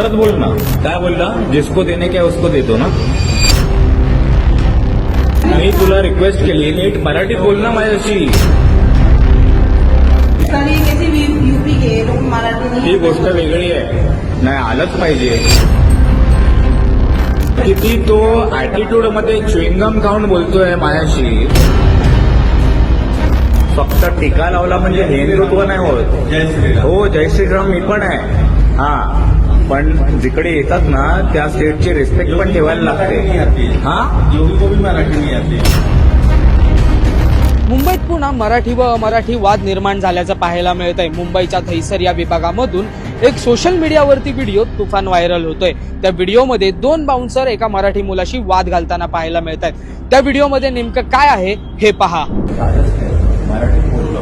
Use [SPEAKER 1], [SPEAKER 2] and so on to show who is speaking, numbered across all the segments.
[SPEAKER 1] परत बोल ना. काय बोलला? जिसको देने क्या उसको देतो ना. मी तुला रिक्वेस्ट केली. नीट मराठीत बोल ना माझ्याशी.
[SPEAKER 2] तरीके से यूपी के लोग मराठी
[SPEAKER 1] ही गोष्ट वेगळी आहे. नाही आलंच पाहिजे. किती तो ऍटिट्यूडमध्ये च्युइंगम खाऊन बोलतोय माझ्याशी. फक्त टीका लावला म्हणजे हिंदुत्व नाही होत. हो जय श्रीराम मी पण आहे. हा. पण जिकडे येतात ना त्या स्टेटची रिस्पेक्ट पण ठेवायला लागते. हा?
[SPEAKER 3] योगी को भी मराठी नहीं आती
[SPEAKER 4] मुंबईत पुन्हा मराठी व अमराठी वाद निर्माण झाल्याचं पाहायला मिळत आहे मुंबईच्या थैसर या विभागामधून एक सोशल मीडियावरती व्हिडिओ तुफान व्हायरल होतोय. त्या व्हिडिओमध्ये दोन बाउन्सर एका मराठी मुलाशी वाद घालताना पाहायला मिळत आहेत त्या व्हिडिओमध्ये नेमकं काय आहे हे पहा.
[SPEAKER 1] मराठी बोललो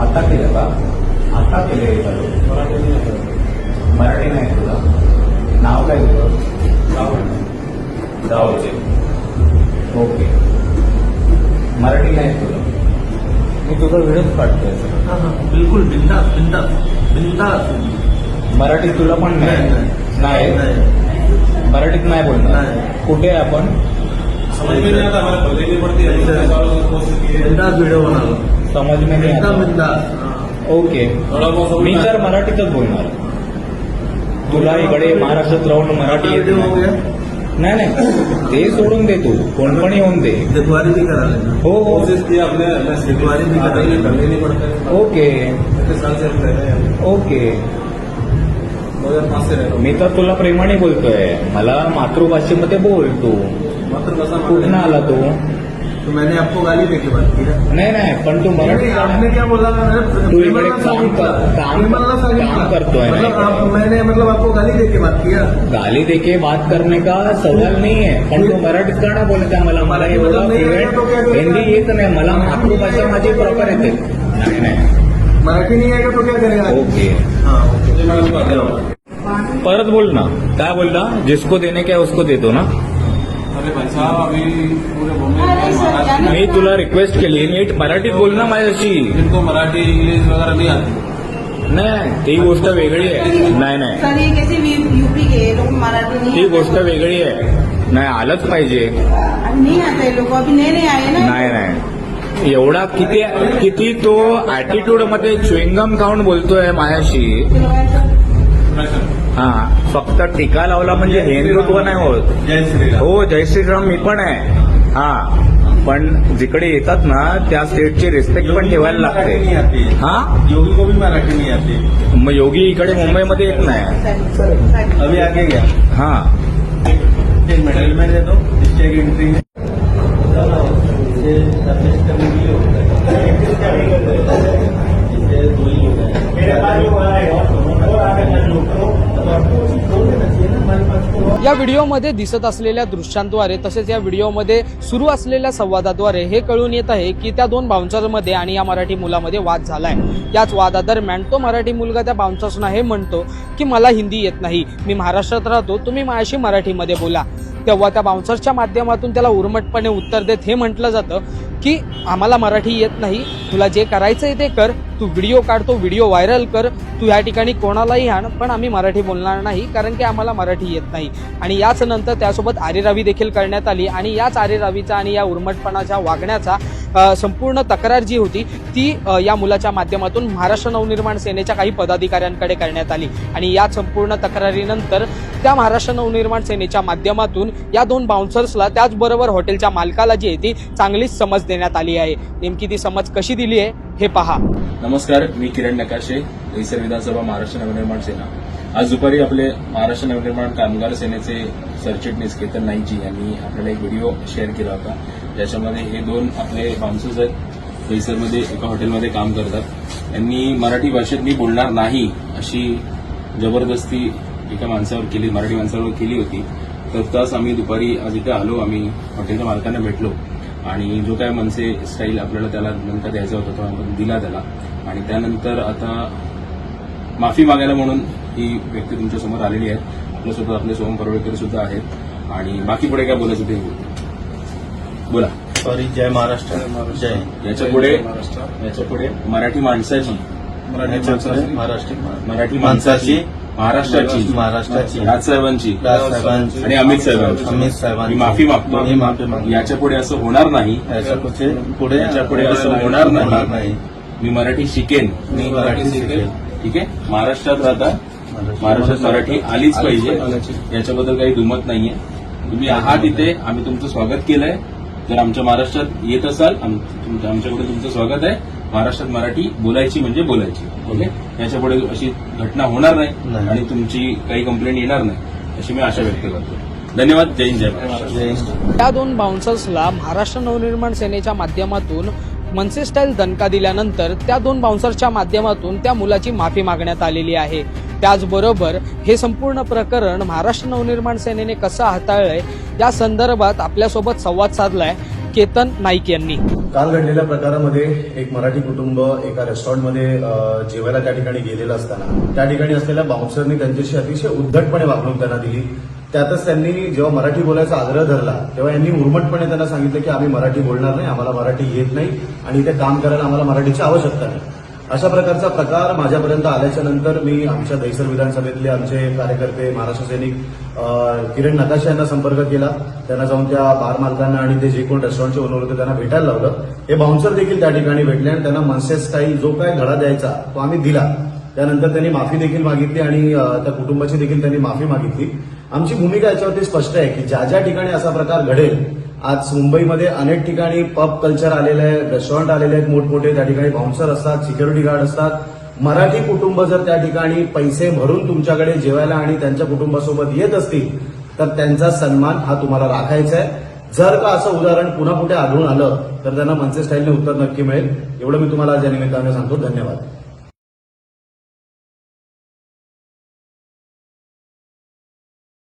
[SPEAKER 1] आता केलं का आता केलं मराठी नाही तुला नाव काय तुझं? जावचे ओके. मराठी नाही तुला मी तुझा व्हिडिओच काढतोय.
[SPEAKER 3] बिल्कुल बिंदास बिंदास बिंदास.
[SPEAKER 1] मराठी तुला पण नाही. नाही मराठीत नाही बोलणार.
[SPEAKER 3] नाही.
[SPEAKER 1] कुठे आहे आपण?
[SPEAKER 3] समझ में नहीं आता हमारे पगड़ी नहीं पड़ती. है बिंदास वीडियो बना लो
[SPEAKER 1] समज में नाही आता.
[SPEAKER 3] बिंदास.
[SPEAKER 1] ओके. मी तर मराठीतच बोलणार. तुला इकडे महाराष्ट्रात राहून मराठी येत नाही. नाही ते सोडून दे तू. कोण पण येऊन दे.
[SPEAKER 3] दिखवारी भी करा लेना
[SPEAKER 1] हो हो.
[SPEAKER 3] भी करा लेना नहीं पड़ता
[SPEAKER 1] ओके.
[SPEAKER 3] साल से
[SPEAKER 1] ओके. मी तर तुला प्रेमाने बोलतोय. मला मातृभाषेमध्ये बोल तू.
[SPEAKER 3] मातृभाषा
[SPEAKER 1] कुठनं आला तू?
[SPEAKER 3] तो मैंने आपको गाली देके बात की है
[SPEAKER 1] नाही नाही तू मराठी
[SPEAKER 3] आपने क्या बोला? मैंने
[SPEAKER 1] तू इकडे
[SPEAKER 3] विमलला
[SPEAKER 1] काम
[SPEAKER 3] सांगितलं.
[SPEAKER 1] कर- काम-
[SPEAKER 3] विमलला सांगितलं.
[SPEAKER 1] काम करतोय ना
[SPEAKER 3] मतलब आप- मैंने मतलब आपको गाली देके बात किया
[SPEAKER 1] गाली देके बात करने का सवाल नहीं है पण तू मराठीत का बोलत मला मला
[SPEAKER 3] मतलब तो क्या
[SPEAKER 1] हिंदी येत नाही मला मातृभाषा माझी प्रॉपर येते नाही नाही।
[SPEAKER 3] मराठी नहीं आएगा तो क्या करेगा?
[SPEAKER 1] ओके।
[SPEAKER 3] हाँ ओके।
[SPEAKER 1] परत बोल ना काय बोलला जिसको देने क्या उसको देतो ना।
[SPEAKER 3] अरे भाई साहब अभी पूरे बॉम्बे
[SPEAKER 2] अरे
[SPEAKER 3] में
[SPEAKER 1] तुला रिक्वेस्ट केली नीट मराठीत बोल ना माझ्याशी
[SPEAKER 3] जिनको मराठी इंग्लिश वगैरह नहीं आती।
[SPEAKER 1] नाही ती गोष्ट वेगळी आहे। नाही नाही।
[SPEAKER 2] तरीके से यूपी के लोग मराठी
[SPEAKER 1] ती
[SPEAKER 2] नहीं
[SPEAKER 1] गोष्ट वेगळी आहे। नाही आलंच पाहिजे।
[SPEAKER 2] अभी नहीं आता है लोग अभी नए नए आए ना।
[SPEAKER 1] नाही नाही। एवढा किती किती तो ऍटिट्यूडमध्ये च्युइंगम खाऊन बोलतोय माझ्याशी। हा फक्त टीका लावला म्हणजे हिंदुत्व नाही होत. हो जय श्रीराम मी पण आहे. हा पण जिकडे येतात ना त्या स्टेटची रिस्पेक्ट पण ठेवायला लागते. हा?
[SPEAKER 3] योगी को भी मराठी नहीं आती
[SPEAKER 1] मग योगी इकडे मुंबईमध्ये येत नाही.
[SPEAKER 3] अभी आगे गया
[SPEAKER 1] हा.
[SPEAKER 3] एक मिनट हेलमेट दे दो इससे एक एंट्री है इससे सर्विस करने के लिए होता है इससे दो ही लोग हैं
[SPEAKER 4] या व्हिडिओमध्ये दिसत असलेल्या दृश्यांद्वारे तसेच या व्हिडिओमध्ये सुरू असलेल्या संवादाद्वारे हे कळून येत आहे की त्या दोन बाउन्सरमध्ये आणि या मराठी मुलामध्ये वाद झालाय. याच वादादरम्यान तो मराठी मुलगा त्या बाउन्सर्सना हे म्हणतो की मला हिंदी येत नाही. मी महाराष्ट्रात राहतो. तुम्ही माझ्याशी मराठीमध्ये बोला. तेव्हा त्या बाउन्सर्सच्या माध्यमातून त्याला उर्मटपणे उत्तर देत हे म्हटलं जातं की आम्हाला मराठी येत नाही. तुला जे करायचं आहे ते कर. तू व्हिडिओ काढतो व्हिडिओ व्हायरल कर. तू या ठिकाणी कोणालाही आण पण आम्ही मराठी बोलणार नाही कारण की आम्हाला मराठी येत नाही. आणि याच नंतर त्यासोबत आरेरावी देखील करण्यात आली. आणि याच आरेरावीचा आणि या उर्मटपणाच्या वागण्याचा संपूर्ण तक्रार जी होती ती या मुलाच्या माध्यमातून महाराष्ट्र नवनिर्माण सेनेच्या काही पदाधिकाऱ्यांकडे करण्यात आली. आणि या संपूर्ण तक्रारीनंतर त्या महाराष्ट्र नवनिर्माण सेनेच्या माध्यमातून या दोन बाउन्सर्सला त्याचबरोबर हॉटेलच्या मालकाला जी आहे ती चांगलीच समज देण्यात आली आहे. नेमकी ती समज कशी दिली आहे हे पहा.
[SPEAKER 5] नमस्कार मी किरण नकाशे दहिसर विधानसभा महाराष्ट्र नवनिर्माण सेना. आज दुपारी आपले महाराष्ट्र नवनिर्माण कामगार सेनेचे सरचिटणीस केतन नाईकजी यांनी आपल्याला एक व्हिडिओ शेअर केला होता. ज्याच्यामध्ये हे दोन आपले बाउन्सर्स आहेत दहिसरमध्ये एका हॉटेलमध्ये काम करतात. यांनी मराठी भाषेत मी बोलणार नाही अशी जबरदस्ती एका माणसावर केली मराठी माणसावर केली होती तर त्याच आम्ही दुपारी आज इथे आलो आम्ही हॉटेलच्या मालकांना भेटलो. आणि जो काय मनसे स्टाईल आपल्याला त्याला नंतर द्यायचा होता तो आपण दिला त्याला. आणि त्यानंतर आता माफी मागायला म्हणून ही व्यक्ती तुमच्यासमोर आलेली आहे. आपल्यासोबत आपले सोहम परवेकर सुद्धा आहेत. आणि बाकी पुढे काय बोलायचं ते बोलू. बोला.
[SPEAKER 3] सॉरी जय महाराष्ट्र. जय
[SPEAKER 5] याच्यापुढे याच्यापुढे मराठी माणसाची.
[SPEAKER 3] मराठी माणसाची. महाराष्ट्र
[SPEAKER 5] मराठी माणसाची महाराष्ट्राची.
[SPEAKER 3] महाराष्ट्राची.
[SPEAKER 5] राजसाहेबांची
[SPEAKER 3] राजसाहेबांची
[SPEAKER 5] आणि अमित साहेबांची.
[SPEAKER 3] अमित साहेबांची.
[SPEAKER 5] मी माफी मागतो.
[SPEAKER 3] मी माफी मागतो.
[SPEAKER 5] याच्यापुढे असं होणार नाही.
[SPEAKER 3] याच्यापुढे पुढे
[SPEAKER 5] याच्यापुढे असं होणार नाही. मी मराठी शिकेन.
[SPEAKER 3] मी मराठी शिकेल
[SPEAKER 5] ठीक आहे? महाराष्ट्रात राहता. महाराष्ट्रात मराठी आलीच पाहिजे. याच्याबद्दल काही दुमत नाहीये. तुम्ही आहात इथे. आम्ही तुमचं स्वागत केलंय. जर आमच्या महाराष्ट्रात येत असाल आमच्याकडे तुमचं स्वागत आहे. महाराष्ट्रात मराठी बोलायची म्हणजे बोलायची. ओके? याच्यापुढे अशी घटना होणार नाही. आणि तुमची काही कंप्लेंट येणार नाही अशी मी आशा व्यक्त करतो. धन्यवाद. जय हिंद जय महाराष्ट्र.
[SPEAKER 4] त्या दोन बाउन्सर्सला महाराष्ट्र नवनिर्माण सेनेच्या माध्यमातून मनसे स्टाईल दणका दिल्यानंतर त्या दोन बाउन्सर्सच्या माध्यमातून त्या मुलाची माफी मागण्यात आलेली आहे. त्याचबरोबर हे संपूर्ण प्रकरण महाराष्ट्र नवनिर्माण सेनेने कसं हाताळलंय या संदर्भात आपल्यासोबत संवाद साधलाय. केतन नाईक यांनी.
[SPEAKER 6] काल घडलेल्या प्रकारामध्ये एक मराठी कुटुंब एका रेस्टॉरंटमध्ये जेवायला त्या ठिकाणी गेलेलं असताना त्या ठिकाणी असलेल्या बाउन्सरने त्यांच्याशी अतिशय उद्धटपणे वागणूक त्यांना दिली. त्यातच त्यांनी जेव्हा मराठी बोलायचा आग्रह धरला तेव्हा यांनी उर्मटपणे त्यांना सांगितलं की आम्ही मराठी बोलणार नाही आम्हाला मराठी येत नाही आणि इथे काम करायला आम्हाला मराठीची आवश्यकता नाही. अशा प्रकारचा प्रकार माझ्यापर्यंत आल्याच्यानंतर मी आमच्या दहिसर विधानसभेतले आमचे कार्यकर्ते महाराष्ट्र सैनिक किरण नकाशे यांना संपर्क केला. त्यांना जाऊन त्या बार मालकांना आणि ते जे कोण रेस्टॉरंटचे ओनर होते त्यांना भेटायला लावलं. हे बाउन्सर देखील त्या ठिकाणी भेटले आणि त्यांना मनसे स्टाईल जो काय घडा द्यायचा तो आम्ही दिला. त्यानंतर त्यांनी माफी देखील मागितली आणि त्या कुटुंबाची देखील त्यांनी माफी मागितली. आमची भूमिका याच्यावरती स्पष्ट आहे की ज्या ज्या ठिकाणी असा प्रकार घडेल आज मुंबईमध्ये अनेक ठिकाणी पब कल्चर आलेलं आहे रेस्टॉरंट आलेले आहेत मोठमोठे. त्या ठिकाणी बाउन्सर असतात सिक्युरिटी गार्ड असतात. मराठी कुटुंब जर त्या ठिकाणी पैसे भरून तुमच्याकडे जेवायला आणि त्यांच्या कुटुंबासोबत येत असतील तर त्यांचा सन्मान हा तुम्हाला राखायचा आहे. जर का असं उदाहरण पुन्हा कुठे आढळून आलं तर त्यांना मनसे स्टाईलने उत्तर नक्की मिळेल. एवढं मी तुम्हाला आज या निमित्ताने सांगतो. धन्यवाद.